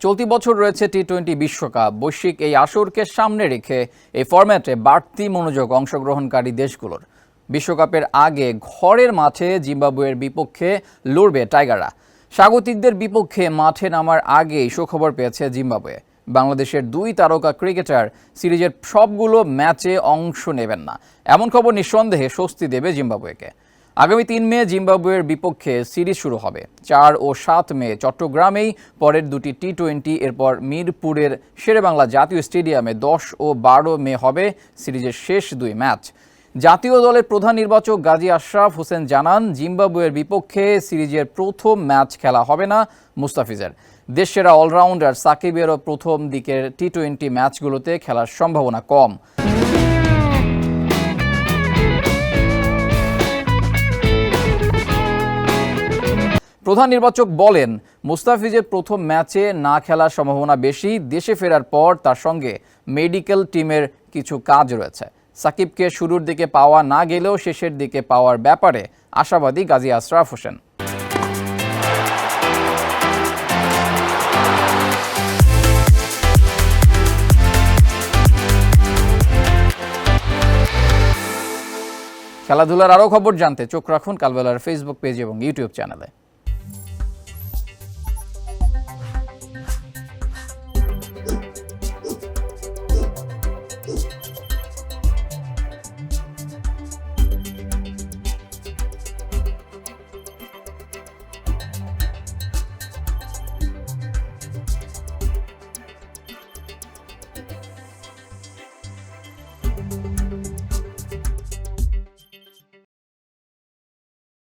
চলতি বছর রয়েছে টি টোয়েন্টি বিশ্বকাপ। বৈশ্বিক এই আসরকে সামনে রেখে এই ফরম্যাটে বাড়তি মনোযোগ অংশগ্রহণকারী দেশগুলোর। বিশ্বকাপের আগে ঘরের মাঠে জিম্বাবুয়ের বিপক্ষে লড়বে টাইগাররা। স্বাগতিকদের বিপক্ষে মাঠে নামার আগেই সুখবর পেয়েছে জিম্বাবুয়ে। বাংলাদেশের দুই তারকা ক্রিকেটার সিরিজের সবগুলো ম্যাচে অংশ নেবেন না। এমন খবর নিঃসন্দেহে স্বস্তি দেবে জিম্বাবুয়েকে। আগামী তিন মে জিম্বাবুয়ের বিপক্ষে সিরিজ শুরু হবে। চার ও সাত মে চট্টগ্রামেই পরের দুটি টি টোয়েন্টি এরপর মিরপুরের শেরেবাংলা জাতীয় স্টেডিয়ামে দশ ও বারো মে হবে সিরিজের শেষ দুই ম্যাচ। জাতীয় দলের প্রধান নির্বাচক গাজী আশরাফ হোসেন জানান, জিম্বাবুয়ের বিপক্ষে সিরিজের প্রথম ম্যাচ খেলা হবে না মুস্তাফিজের। দেশসেরা অলরাউন্ডার সাকিবেরও প্রথম দিকের টি টোয়েন্টি ম্যাচগুলোতে খেলার সম্ভাবনা কম। প্রধান নির্বাচক বলেন, মুস্তাফিজের প্রথম ম্যাচে না খেলার সম্ভাবনা বেশি, দেশে ফেরার পর তার সঙ্গে মেডিকেল টিমের কিছু কাজ রয়েছে। সাকিবকে শুরুর দিকে পাওয়া না গেলেও শেষের দিকে পাওয়ার ব্যাপারে আশাবাদী গাজী আশরাফ হোসেন। খেলাধুলার আরও খবর জানতে চোখ রাখুন কালবেলার ফেসবুক পেজ এবং ইউটিউব চ্যানেলে।